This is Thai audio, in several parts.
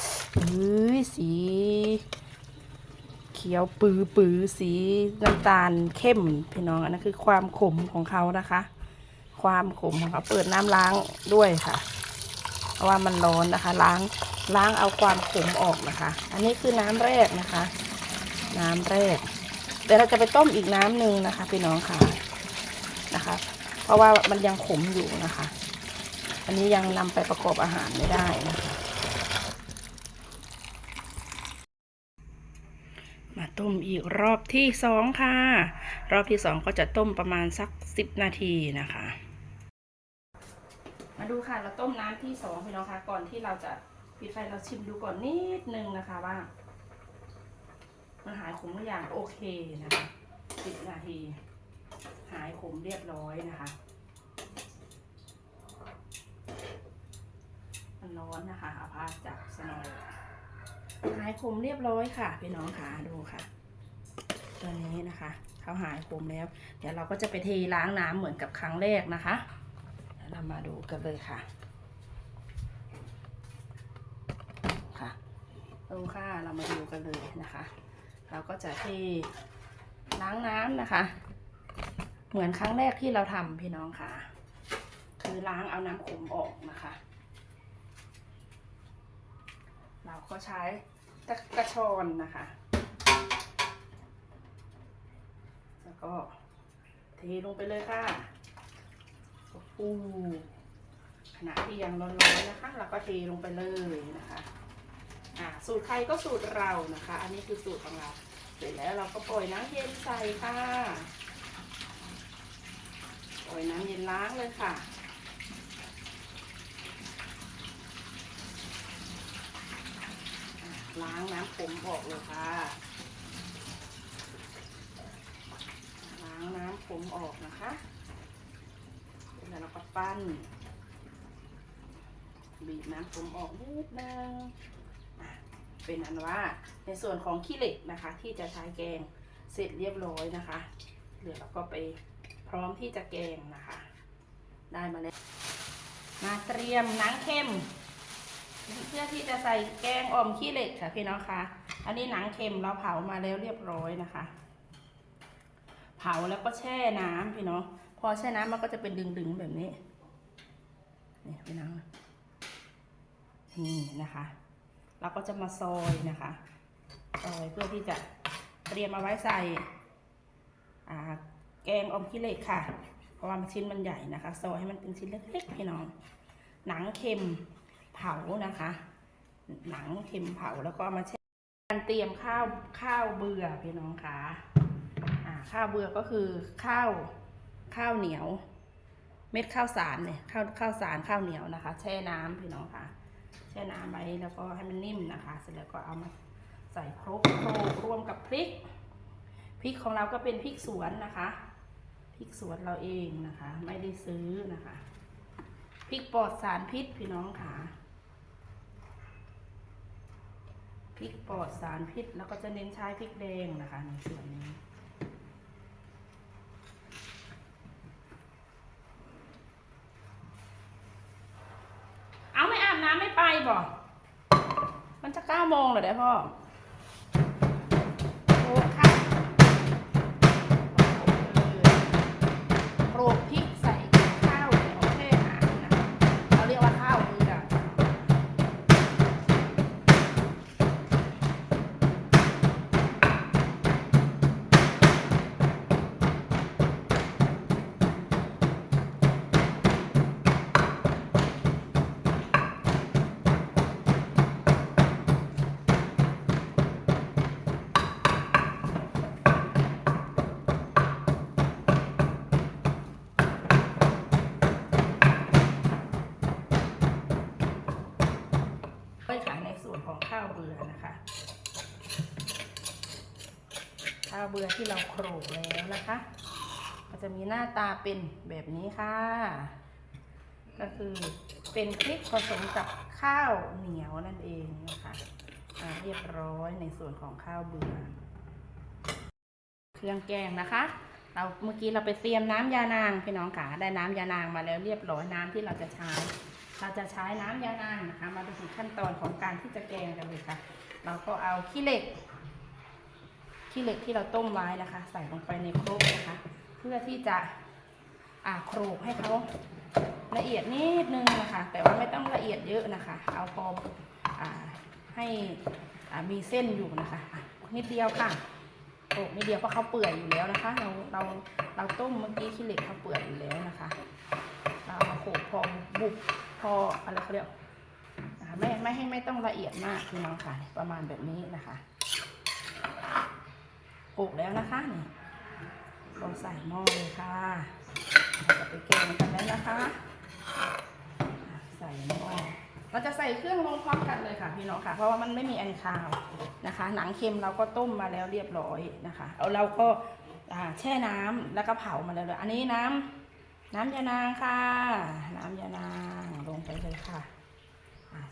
ำเอ้ยสี เขียวปือปือสีน้ำตาลเข้มพี่น้องอันนั้นคือความขมของเขานะคะ ความขมของเขาเปิดน้ำล้างด้วยค่ะ เพราะว่ามันร้อนนะคะ ล้างล้างเอาความขมออกนะคะ อันนี้คือน้ำแรกนะคะ น้ำแรกเดี๋ยวเราจะไปต้มอีกน้ำหนึ่งนะคะพี่น้องค่ะนะคะ เพราะว่ามันยังขมอยู่นะคะ อันนี้ยังนำไปประกอบอาหารไม่ได้นะคะ มา ต้มอีกรอบที่สองค่ะ รอบที่สองก็จะต้มประมาณสักสิบนาทีนะคะ มาดูค่ะเราต้มน้ำที่สองพี่น้องคะก่อนที่เราจะปิดไฟเราชิมดูก่อนนิดนึงนะคะว่ามันหายขมหรือยังโอเคนะคะสิบนาที หายขมเรียบร้อยนะคะมันร้อนนะคะอาผ้าจับสนอย หายขมเรียบร้อยค่ะพี่น้องค่ะดูค่ะ ตัวนี้นะคะเขาหายขมแล้ว เดี๋ยวเราก็จะไปเทล้างน้ำเหมือนกับครั้งแรกนะคะเดี๋ยวเรามาดูกันเลยค่ะค่ะดูค่ะเรามาดูกันเลยนะคะ เราก็จะเทล้างน้ำนะคะ เหมือนครั้งแรกที่เราทำพี่น้องค่ะ คือล้างเอาน้ำขมออกนะคะเราก็ใช้ ตะกระชอนนะคะ แล้วก็เทลงไปเลยค่ะโอ้ขณะที่ยังร้อนๆนะคะเราก็เทลงไปเลยนะคะอ่าสูตรใครก็สูตรเรานะคะ อันนี้คือสูตรของเรา เสร็จแล้วเราก็ปล่อยน้ำเย็นใส่ค่ะ ปล่อยน้ำเย็นล้างเลยค่ะ ล้างน้ำขมออกเลยค่ะ ล้างน้ำขมออกนะคะแล้วเราก็ปั้น บีบน้ำขมออกนิดนึงเป็นอันว่าในส่วนของขี้เหล็กนะคะ ที่จะใช้แกงเสร็จเรียบร้อยนะคะ เดี๋ยวเราก็ไปพร้อมที่จะแกงนะคะ ได้มาแล้วมาเตรียมน้ำเค็ม เพื่อที่จะใส่แกงอ่อมขี้เหล็กค่ะพี่น้องคะอันนี้หนังเค็มเราเผามาแล้วเรียบร้อยนะคะ เผาแล้วก็แช่น้ำพี่น้องพอแช่น้ำมันก็จะเป็นดึงๆแบบนี้นี่พี่น้องนี่นะคะ เราก็จะมาซอยนะคะซอยเพื่อที่จะเตรียมเอาไว้ใส่แกงอมขี้เหล็กค่ะ เพราะว่าชิ้นมันใหญ่นะคะ ซอยให้มันเป็นชิ้นเล็กๆพี่น้อง หนังเค็ม เผานะคะ หนังเค็มเผาแล้วก็มาแช่การเตรียมข้าวข้าวเบื่อพี่น้องคะอ่าข้าวเบื่อก็คือข้าวข้าวเหนียว เม็ดข้าวสารเนี่ยข้าวข้าวสารข้าวเหนียวนะคะ แช่น้ำพี่น้องคะแช่น้ำไว้แล้วก็ให้มันนิ่มนะคะ เสร็จแล้วก็เอามาใส่ครกโครกรวมกับพริกพริกของเราก็เป็นพริกสวนนะคะพริกสวนเราเองนะคะ ไม่ได้ซื้อนะคะพริกปลอดสารพิษพี่น้องค่ะ พริกปลอดสารพิษ แล้วก็จะเน้นใช้พริกแดงนะคะในส่วนนี้เอาไม่อาบน้ำไม่ไปบอกมันจะเก้าโมงเหรอเด้พ่อ ข้าวเบื่อที่เราโขลกแล้วนะคะ ก็จะมีหน้าตาเป็นแบบนี้ค่ะ ก็คือเป็นพริกผสมกับข้าวเหนียวนั่นเองนะคะเรียบร้อยในส่วนของข้าวเบื่อ เครื่องแกงนะคะ เราเมื่อกี้เราไปเตรียมน้ำยานางพี่น้องค่ะได้น้ำยานางมาแล้วเรียบร้อยน้ำที่เราจะใช้ เราจะใช้น้ำยานางนะคะ มาดูถึงขั้นตอนของการที่จะแกงกันเลยค่ะ เราก็เอาขี้เหล็ก ขี้เหล็กที่เราต้มไว้นะคะ ใส่ลงไปในครกนะคะ เพื่อที่จะอ่าโขลกให้เขาละเอียดนิดนึงนะคะ แต่ว่าไม่ต้องละเอียดเยอะนะคะ เอาพออ่าให้อ่ามีเส้นอยู่นะคะนิดเดียวค่ะโขลกนิดเดียวเพราะเขาเปื่อยอยู่แล้วนะคะ เราเราเราต้มเมื่อกี้ขี้เหล็กเขาเปื่อยอยู่แล้วนะคะเรามาโขลกพอบุบพออะไรเขาเรียกไม่ไม่ให้ไม่ต้องละเอียดมากพี่น้องค่ะ ประมาณแบบนี้นะคะ โขกแล้วนะคะนี่เราใส่หม้อเลยค่ะเราจะไปแกงกันแล้วนะคะ ใส่หม้อเราจะใส่เครื่องลงพร้อมกันเลยค่ะพี่น้องค่ะ เพราะว่ามันไม่มีอันคาวนะคะ หนังเค็มเราก็ต้มมาแล้วเรียบร้อยนะคะเอาเราก็แช่น้ำแล้วก็เผามาแล้วเลยอันนี้น้ำน้ำยานางค่ะ น้ำยานางลงไปเลยค่ะ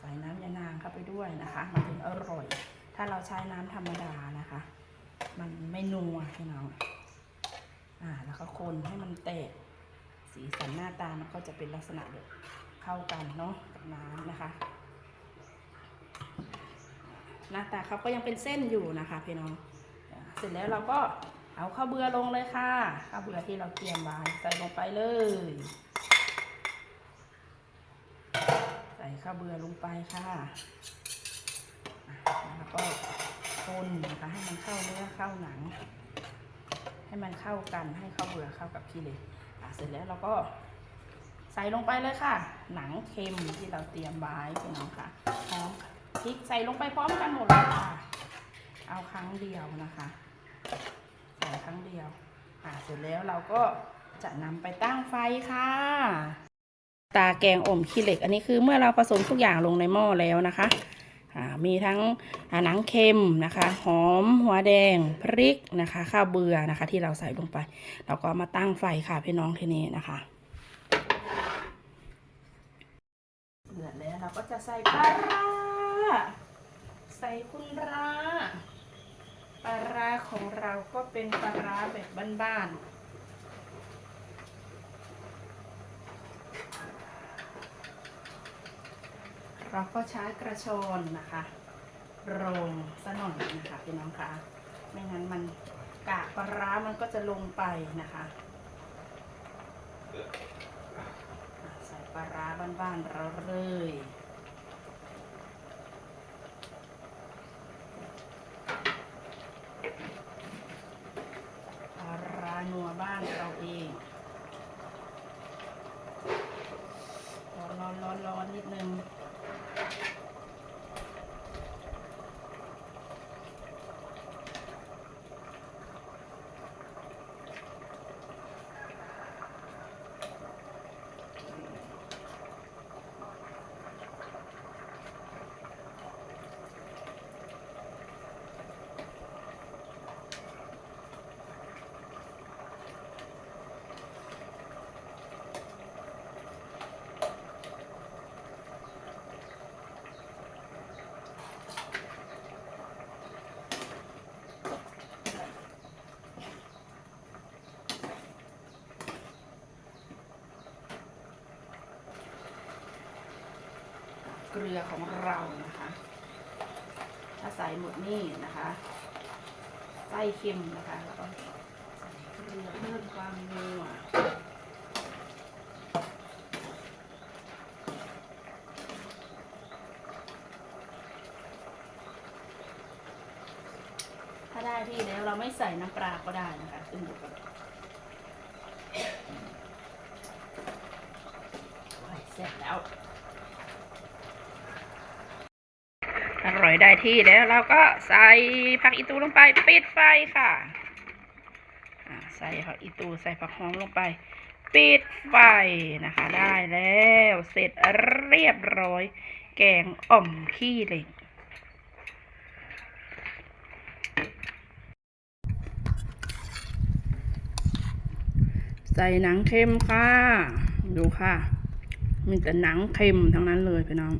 ใส่น้ำยานางเข้าไปด้วยนะคะมันถึงอร่อย ถ้าเราใช้น้ำธรรมดานะคะ มันไม่นัวพี่น้อง อ่า แล้วก็คนให้มันแตก สีสันหน้าตามันก็จะเป็นลักษณะแบบเข้ากันเนาะกับน้ำนะคะ หน้าตาเขาก็ยังเป็นเส้นอยู่นะคะพี่น้อง เสร็จแล้วเราก็เอาข้าวเบือลงเลยค่ะ ข้าวเบือที่เราเตรียมไว้ใส่ลงไปเลย ใส่ข้าวเบือลงไปค่ะแล้วก็ คนนะคะให้มันเข้าเนื้อเข้าหนัง ให้มันเข้ากันให้เข้าเบือเข้ากับขี้เหล็กเสร็จแล้วเราก็ใส่ลงไปเลยค่ะ หนังเค็มที่เราเตรียมไว้พี่น้องค่ะพร้อมพริกใส่ลงไปพร้อมกันหมดเลยค่ะ เอาครั้งเดียวนะคะใส่ครั้งเดียวอ่าเสร็จแล้วเราก็จะนำไปตั้งไฟค่ะ ตาแกงอ่อมขี้เหล็ก อันนี้คือเมื่อเราผสมทุกอย่างลงในหม้อแล้วนะคะ มีทั้งหนังเค็มนะคะหอมหัวแดงพริกนะคะ ข้าวเบื่อนะคะ ที่เราใส่ลงไป เราก็มาตั้งไฟค่ะพี่น้องทีนี้นะคะเดือดแล้วเราก็จะใส่ปลาร้าใส่คุณร้าปลาร้าของเราก็เป็นปลาร้าแบบบ้านๆ เราก็ใช้กระชอนนะคะโรงซะหน่อยนะคะพี่น้องคะไม่งั้นมันกากปลาร้ามันก็จะลงไปนะคะอะใส่ปลาร้าบ้านๆเราเลย ปลาร้านัวบ้านเราเองร้อนร้อนร้อนร้อนนิดนึง เกลือของเรานะคะถ้าใส่หมดนี่นะคะไส้เค็มนะคะแล้วก็ใส่เกลือเพิ่มความนัวถ้าได้ที่แล้วเราไม่ใส่น้ำปลาก็ได้นะคะขึ้นอยู่กับโอ้ยเสร็จแล้ว อยได้ที่แล้วเราก็ใส่ผักอีตูลงไปปิดไฟค่ะใส่ผักอีตูใส่ผักหอมลงไป ปิดไฟนะคะ ได้แล้วเสร็จเรียบร้อย แกงอ่อมขี้เหล็กใส่หนังเค็มค่ะ ดูค่ะ มีแต่หนังเค็มทั้งนั้นเลยพี่น้อง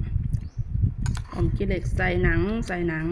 องกิเหล็กใส่หนังใส่หนัง